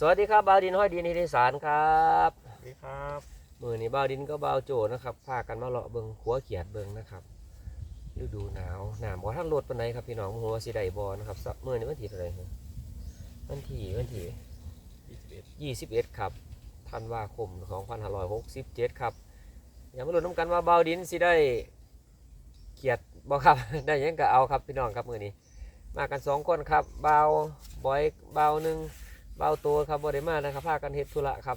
สวัสดีครับบ่าวดินห้อยดินนิติสารครับสวัสดีครับมือนี้บ่าวดินก็บ่าวโจนะครับพากันมาเลาะเบิงขัวเขียดเบิงนะครับฤดูหนาวหนาวบ่ท่านรถปานใดครับพี่น้องหัวาสิได้บ่นะครับสักมื้อนี้วันที่เท่าไหร่ฮะวันที่วันที่21 21ครับธันวาคม2567ครับอย่ามาลุ้นน้ำกันว่าบ่าวดินสิได้เขียดบ่ครับ ได้หยังก็เอาครับพี่น้องครับมื้อนี้ มากันสองคนครับบ่าวบอยบ่าวหนึ่ง บ่าวตัวครับบ่ได้มานะครับพากันเฮ็ดธุระครับ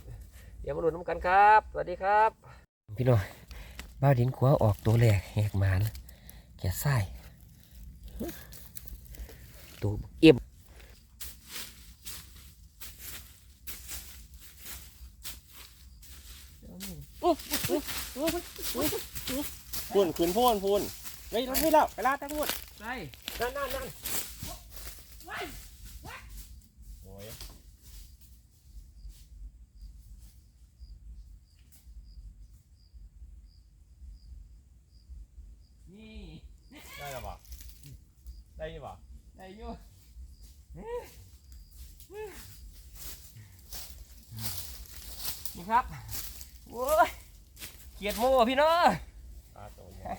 เดี๋ยวมาลุ้นน้ำกันครับ สวัสดีครับ พี่น้อยบ่าวดินขัวออกตัวแรกแหกหมานแกะไส้ตัวเอ็มพูนคืนพูนพูนเฮ้ยไม่แล้วไปลาทั้งหมดไส้นั่นนั่นนั่นโอ้ย นี่ ได้หรอปะได้ยี่ปะ ได้อยู่นี่ครับโว้ยเกียด โม่พี่น้อยตาโตใหญ่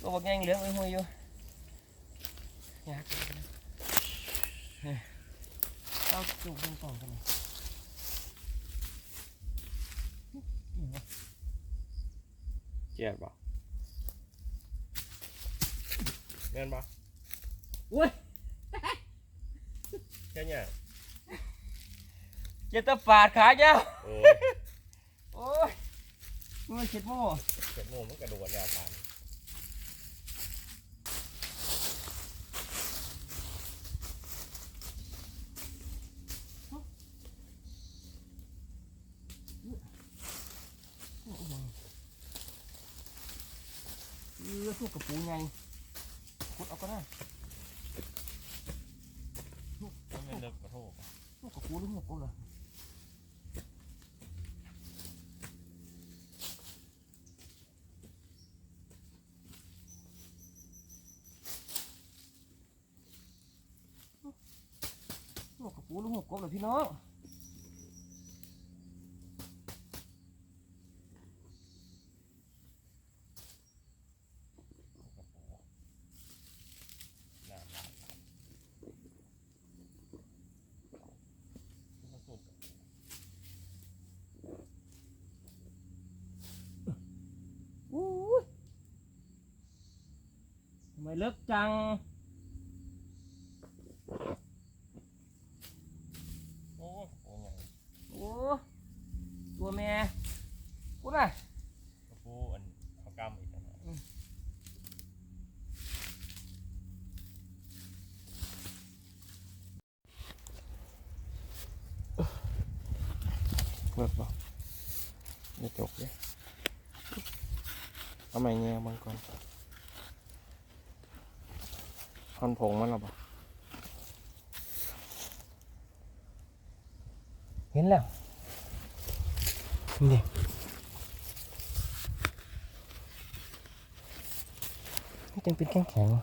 ตัวบักแงงเหลืองไว้หัวอยู่อยากเอาจูบลงกล่องกันเลยเจียดปะเงินปะอุ้ยแค่เนี้ยเจ็ดตะฝาดขาเจ้าโอ้ยโอ้ย มือเช็ดโม่เจ็ดโมงมันกระโดดแล้วกันเออสู้กับปูไงขุดเอาก็ได้มันเป็นเลิกกระโทกสู้กับปูหรือหัวปูเหรอหัวกั กับเหรอพี่น้องน้ำลายมันสุกอู้ยทำไมเลิกจัง โอ้ยโอ้ย โอ้ตัวแม่กูน่ะ กระปูอันเขากำอีกต่างหาก เบิกบ่ไม่จบเลยเอาใหม่เงี้ยบางก่อนทอนผงมันหรอบ่เห็นแล้วนี่นี่จังเป็นแข็งแข็งอะ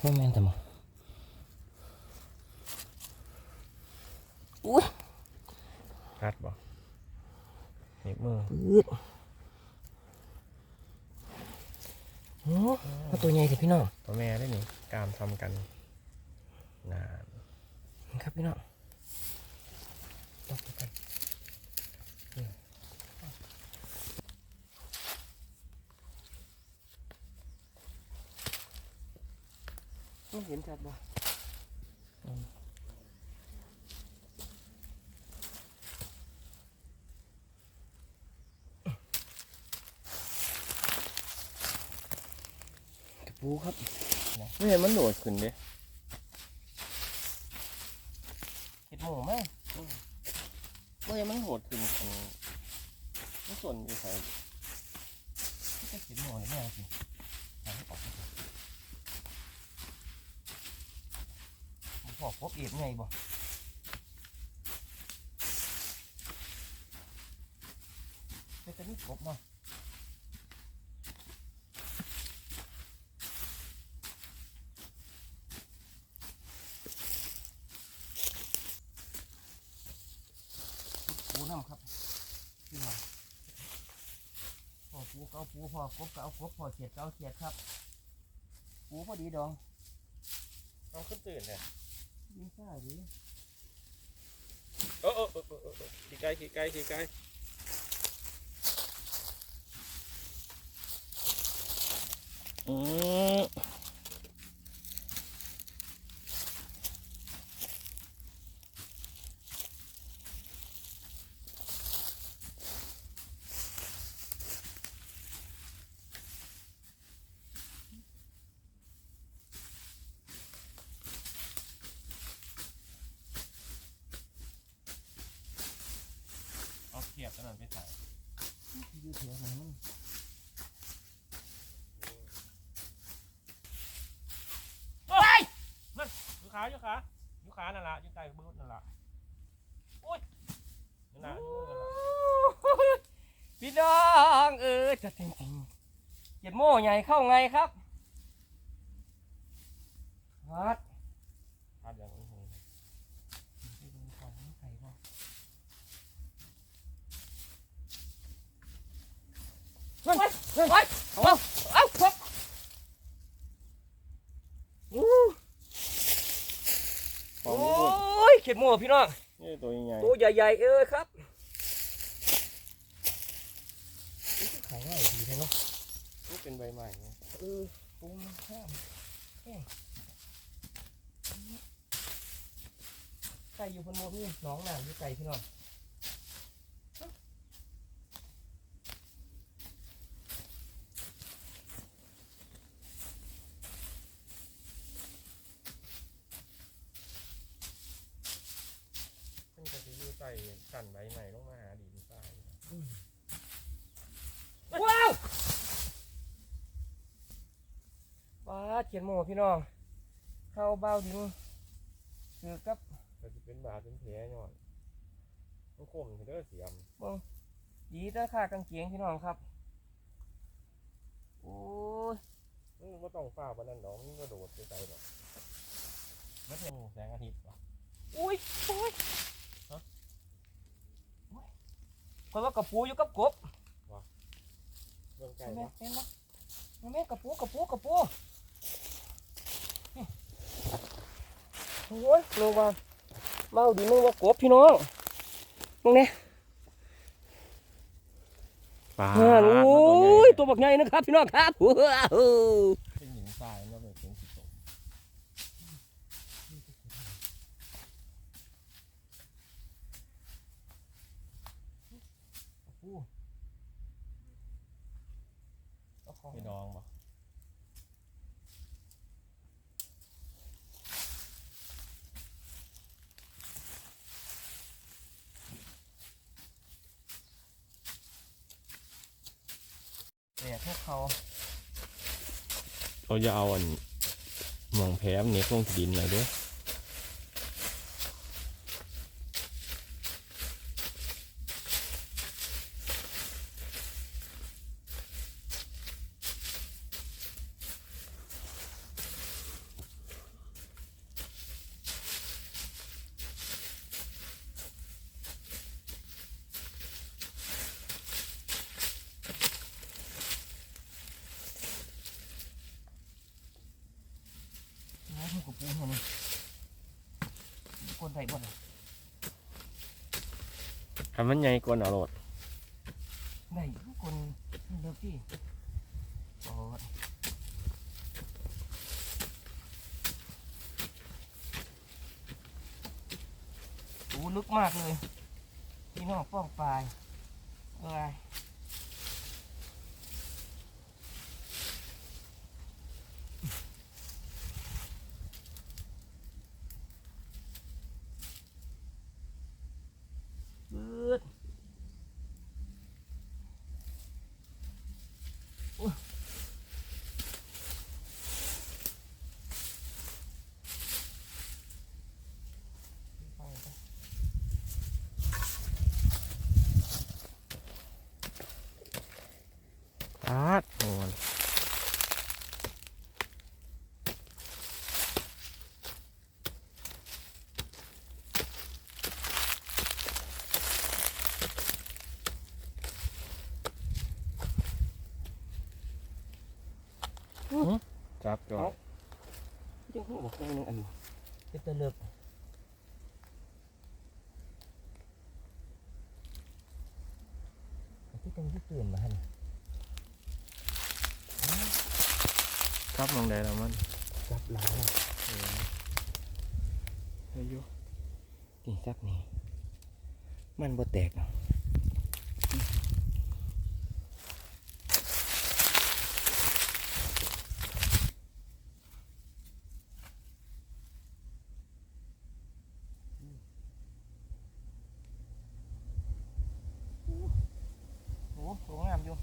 ไม่แม่นแต่มาอุ้ย คัดบ่หนีบมือ ปื๊ดโอ้มาตัวใหญ่สิพี่น้อง ตัวแม่ได้นี่กามทำกันนาน ครับ พี่น้องตบไปกันต้องเห็นชัดบ่กระปูครับไม่เห็นมันโดดขึ้นดิเห็ด หมูไหมไม่เห็นมันโดดขึ้นอันมันส่วนอยู่ใส่จะเห็ดหมูหรือไม่เอาสิเอาให้ออกมันพอครบเอียดไงบ่เป็นตัวนี้ครบเนาะ น้ำครับพี่น้องพอ ปูก็เอาปูพอกบก็เอากบพอเขียดก็เอาเขียดครับ ปูพอดีดองต้องขึ้นตื่นเนี่ยยิงซ่าดีเออเออเออเออเออขี่ไกลขี่ไกลขี่ไกลอืมเอ บขนาดไปใส่อยู่แถวไหนมันยูขายูขายูขานั่นละยูไตบื้อนั่นละโอ้ยนั่นละยูนั่นละพี่น้องเออจะจริงจริงเจ็ดโม่ใหญ่เข้าไงครับฮัด พาดอย่างนี้ ไปดูของไก่บ่เฮ้ยเฮ้ยเฮ้ยเอาเอาครับโอ้ยเข็ดโม่พี่น้องนี่ตัวใหญ่ตัวใหญ่ๆเอ้ยครับขายง่ายดีเลยเนาะนี่เป็นใบใหม่ไงเออปูมันข้ามไก่อยู่บนโมพี่น้องหนามอยู่ไก่พี่น้อง ซึ่งจะไปยูไตสั่นใบใหม่ลงมาหาดินใต้ ว้าวว้าเขียนโมพี่น้อง เข้าเบ้าดินคือกับก็จะเป็นบาดเป็นแผลย้อนมันคมถึงได้เสียมดีแต่ค่ากางเกงพี่น้องครับ โอ้ยมันก็ต้องฝ้าปานนั้นดอกมันก็โดดไปไกลหรอกไม่เห็นแสงอาทิตย์ป่ะอุ้ยโอ้ยฮะโอ้ยคนว่ากระปูอยู่กับกบเรื่องไกลแม่ปะเป็นปะแม่กระปูกระปูกระปู โอ้ยลงมาเมาดีมึงว่ากบพี่น้องมึงเนี่ยป่าอ่าโอ้ยตัวบักใหญ่นะครับพี่น้องครับว้าวเป็นหินทรายมันเป็นเป็นสีตกปูเอาของไปดองป่ะแต่พวก เขาเขาจะเอาอันมองแพ้เน็กลงดินหน่อยด้วย น้อยกว่าปูหัวนี่ คนไทยบ่นทำมันใหญ่กว่าหนาโรดได้ทุกคนเลิกที่โอ้ยโอ้ลึกมากเลย พี่น้องป้องปลายเอ้ยปืดโอ้ยไปไป ซับจอดยังหูบอกอย่างหนึงอันเป็นตะเลิบที่ตรงที่ตื่นมาหันซับลงได้แล้วมันจับหลังอายุนี่ซับนี่มันบ่แตกโอ้สวยงามอยู่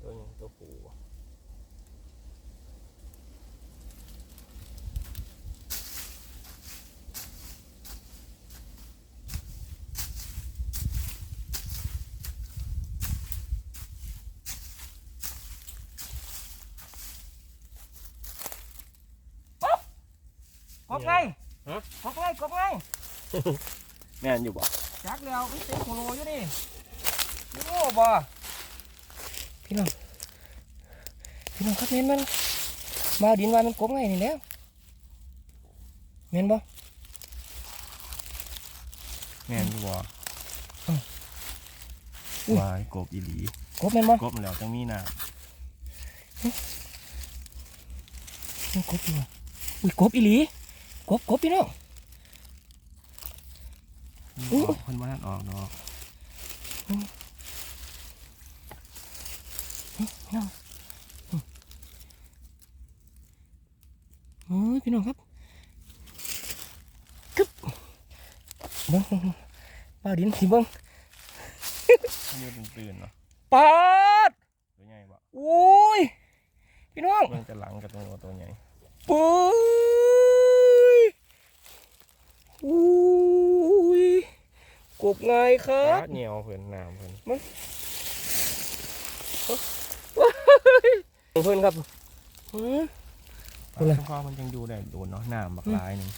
ตัวหนึงตัวผูบ่ ก บไงฮะ กบไงกบไงแม่นอยู่บ่จักแล้วมันเต็มโคโลอยู่นี่นี่โอ้บ่พี่น้องพี่น้องครับแม่นมันบ่าวดินว่ามันกบไงนี่แล้วแม่นบ่แม่นอยู่บ่อืมอุ้ยวายกบอีหลีกบแม่นบ่กบแล้วจังมีน้มันกบอยู่บ่อุ้ยกบอีหลี กบกบพี่น้องำอู้ออกคนว่านั่นออกเนาะพี่น้องอืมเฮ้ยพี่น้องครับกึบเบิ้งบ่าวดินสิเบิ้งมันอยู่ตื่นๆเนาะปาดตัวใหญ่บ่โอ้ยพี่น้องเบิ่งแต่หลังกับตัวตัวใหญ่ปุ้ย อุ้ยกบไงครับเหนียวเพิ่นน้ำเพิ่นเพื่อนครับอืมปลาช่องคอมันยังอยู่ได้โดนเนาะน้ำบักหลายหนึง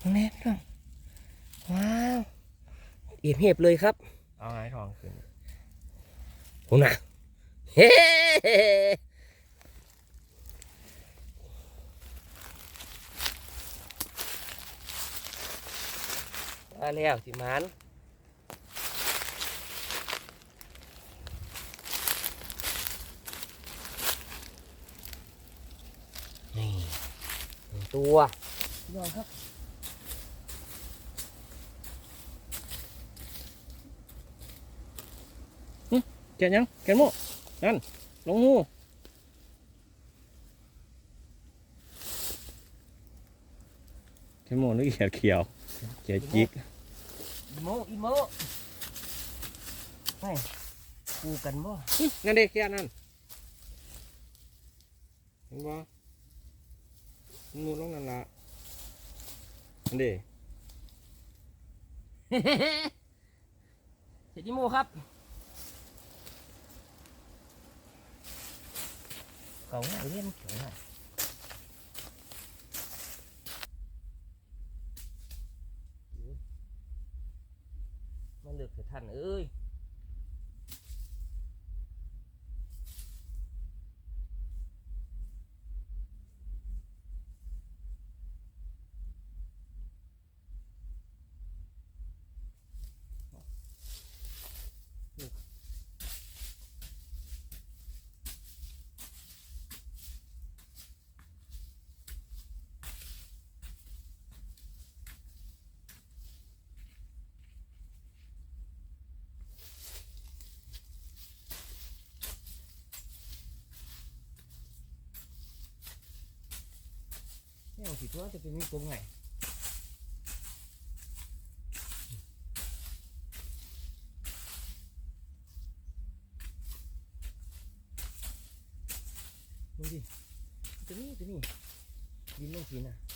น้องแนบพี่น้องว้าวเอียบเห็บเลยครับ เอาหายทองขึ้นโอ้น่ะเฮ้ มาแล้วสิหมันนี่หนึ่งตัวยอดครับแกะยังแกะโม่นั่นลงงูแกะโม่หรือเขียวเขียว เขียวจิกอีโมอีโมไปกูกันบ่นั่นเด็กแค่นั้นเห็นบ่งูลงนั่นละนั่นเด็เสร็จอีโมครับเขาหน้าเล่นเขาหน้ามันเลือกเถิดท่านเอ้ย เนี่ยสิตัวจะเป็นมีกงไงดูดิตัวนี้ตัวนี้ยินลงสีน่ะ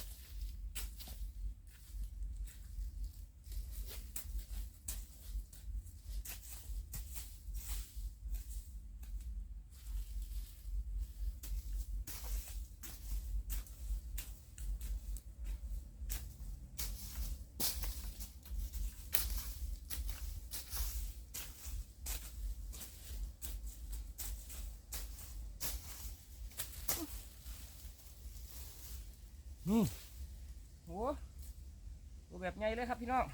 น้อง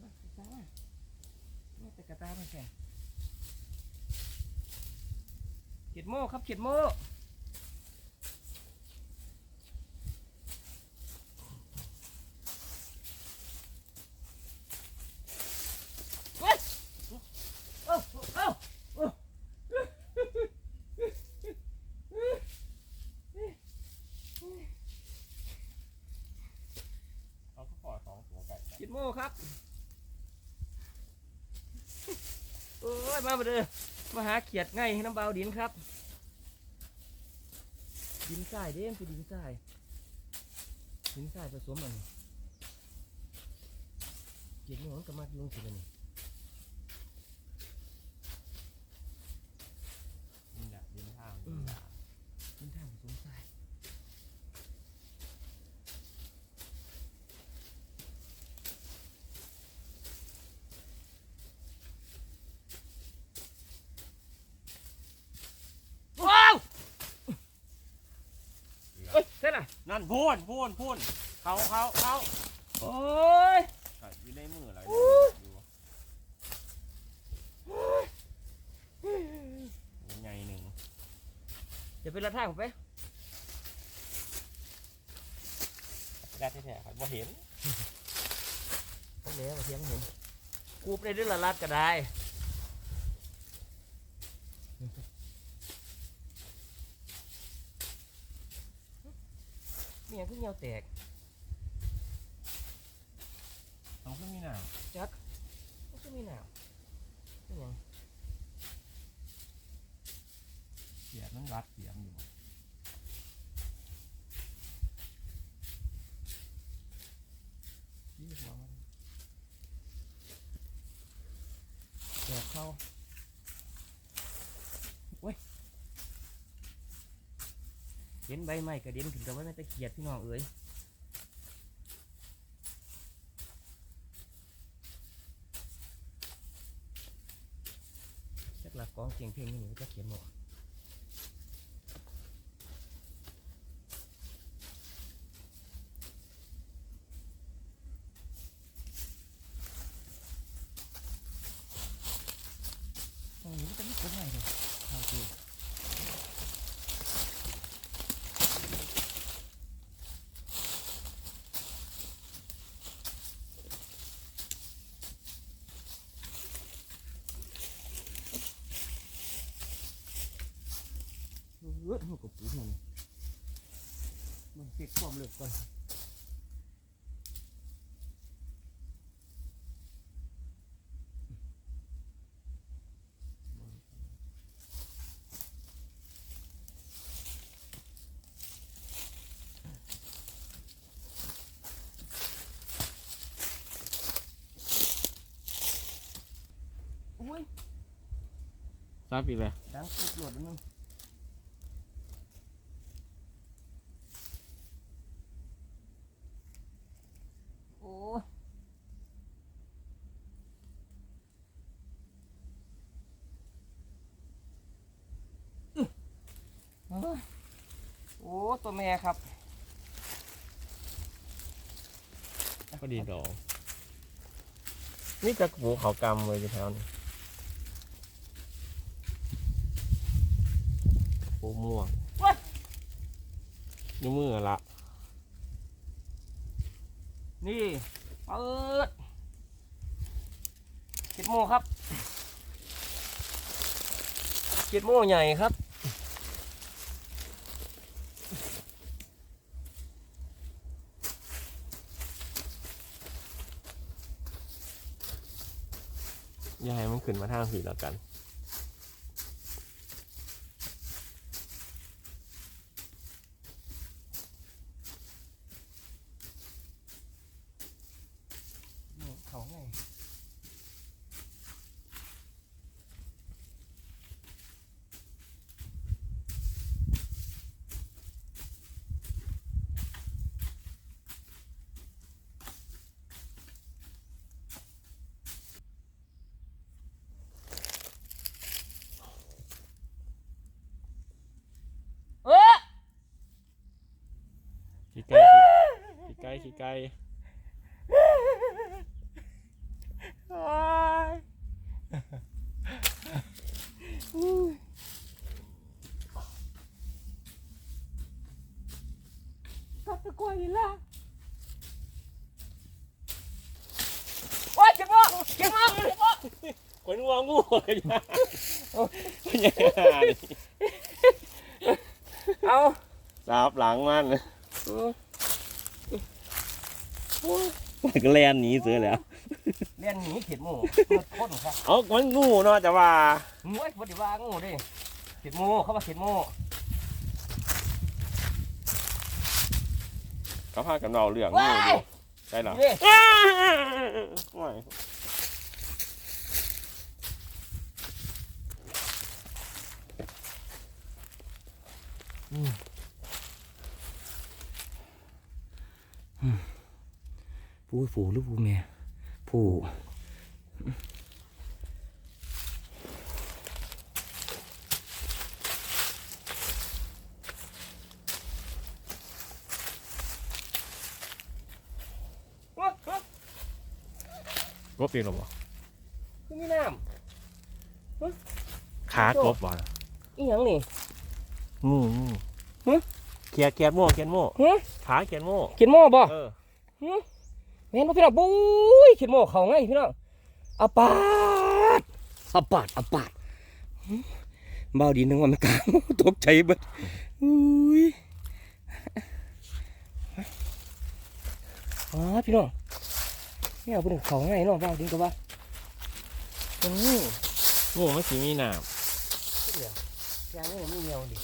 มาตามานี่แต่กระตาไม่แข็งเขียดโม่ครับเขียดโม่เว้ยโอ้โอ้โอ้โอ้ เอาข้อสองหัวไก่ เขียดโม่ครับโอ้ยมาเด้อ มาหาเขียดไงน้ำเบาดินครับ ดินทรายเด้มคือดินทรายดินทรายผสมอันนี้เขียดนี่มันก็มากยุ่งสิเลยนี่นี่แหละดินทาง อืม ดินทรายผสมทราย ว้าวเอ้ยเสร็จละ นั่นพูนพูนพูนเขาเขาเขาโอ้ยใส่อยู่ในมืออะไรอู้อยู่ยังไงหนึ่งเดี๋ยวไปละทางผมไปได้แท้ๆครับบ่เห็นไปแล้วมาเทียงเห็นกูไปได้ละลัดก็ได้ เนี่ยคือเงียวแตกต้องขึ้นมีหนาวมันคือมีหนาวเป็นหยังเสียบมันรัดเสียมอยู่ยี่หัวมันแตกเข้าโอ้ยเห็น ใบไม้กระเด็นถึงกับว่าไม่ตะเกียดพี่น้องเอ้ยจักหลักกองเสียงเพลงนี่หนูจะเขียนหมดตรงนี้มันจะไม่กดง่ายเลยเอาจริงเลือดหัวกับปูมันมันเก็บความเลือดก่อนอุ้ย ท ราบอีกเลยดังสุดโหลดแล้วนึงโอ้อื้อโอ้ยโอ้ตัวแม่ครับก็ดีดอกนี่จะปูเขากำไว้อยู่แถวนี้ ปูม่วงว้ายนิ้วมือละ นี่เปิดเจ็ดโมงครับเจ็ดโมงใหญ่ครับอย่าให้มันขึ้นมาทางผีแล้วกันนี่เขาไง ขี้ไก่โอ้ยกัดตะกร้วยนี่ล่ะโอ้ยเจ็บมากเจ็บมากเจ็บมากคนงองูเลยนะเป็นยังไงเอาสาบหลังมันเออมัน ก็แล่นหนีเสือแล้วเรียนหนีเขียดหมูเกิดคนครับเอามันงูเนาะแต่ว่า งูไอ้ปฏิว่างูดิเขียดหมูเขาว่าเขียดหมูเขาพากันเราเรื่องงูว้าอยยู่ใช่เหรอนี่โอ้ย ปูฝูหรือปูแม่ผู้กบเองหรอบ่คือมีน้ขากบบ่ำอีหยังนี่งูงูฮะเขียดเขียดโม่เขียดโม่ฮะขาเขียดโม่เขียดหมูบ่เออ แม่นบ่พี่น้องบุ้ยเขียดหมูเขาไงพี่น้องอาปาดอาปาดอาปาดหึเบาดีนึงว่ามันกลางตกใจเบิดอุ้ยอ๋อพี่น้องนี่เอาเพิ่นเขาไงเนาะเบาดีก็ว่าอืมงูมันสีมีหนามเดี๋ยวอยางนี้มีเงียวดิ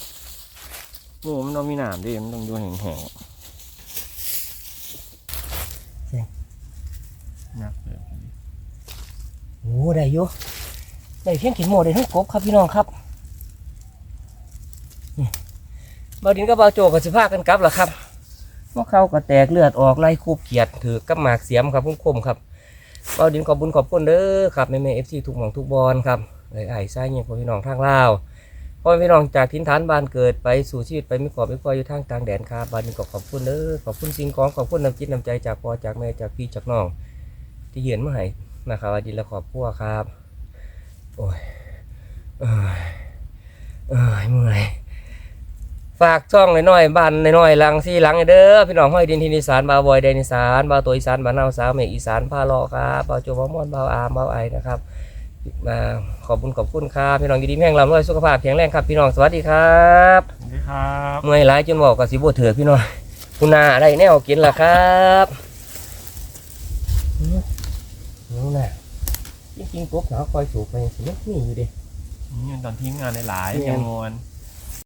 งูมันต้องมีหนามดิมันต้องดูแห้งๆนักเลย โอ้ได้อยู่ได้เพียงขีดหมูได้ทั้งกบครับพี่น้องครับนี่เบาดินกับเบาโจกับสิพากันกลับล่ะครับพวกเขาก็แตกเลือดออกไล่คูบเกียดถือกับหมากเสียมครับพุ่งคมครับเบาดินขอบบุญขอบคุณเด้อครับแม่แม่เอฟซีทุกหม่องทุกบอลครับไอ้ไอ้ไส้เนี่ยพ่อพี่น้องทางลาวพ่อพี่น้องจากทิ้นฐานบ้านเกิดไปสู่ชีวิตไปไม่ขอบไม่คอยอยู่ทางต่างแดนครับบาดินก็ขอบคุณเด้อขอบคุณสิ่งของขอบคุณน้ำจิตน้ำใจจากพ่อจากแม่จากพี่จากน้องที่เยือนมาให้ นะครับบาดินและขอบครัวครับ โอ้ยเอ้ยเอ้ยเมื่อยฝากช่องน้อยๆบ้านน้อยๆหลังสี่หลังให้เด้อพี่น้องห้อยดินทินอีสานบาวบอยแดนอีสานบาวตัวอีสานบ้านเฮาสาวเมฆอีสานพาเลาะครับบาวโจบาวม่อนบาวอามบาวไอนะครับมาขอบคุณขอบคุณครับพี่น้องอยู่ดีแม่งลำด้วยสุขภาพแข็งแรงครับพี่น้องสวัสดีครับสวัสดีครับเมื่อยหลายจนบอกกับสิบวเถื่อพี่น้องคุณนาได้แนวกินล่ะครับ นู่นน่ะจริงๆปุ๊บหนาคอยสูบไปสิมันมีอยู่ดิ นี่ตอนทีมงานหลายเนี่ยๆจำนวนเ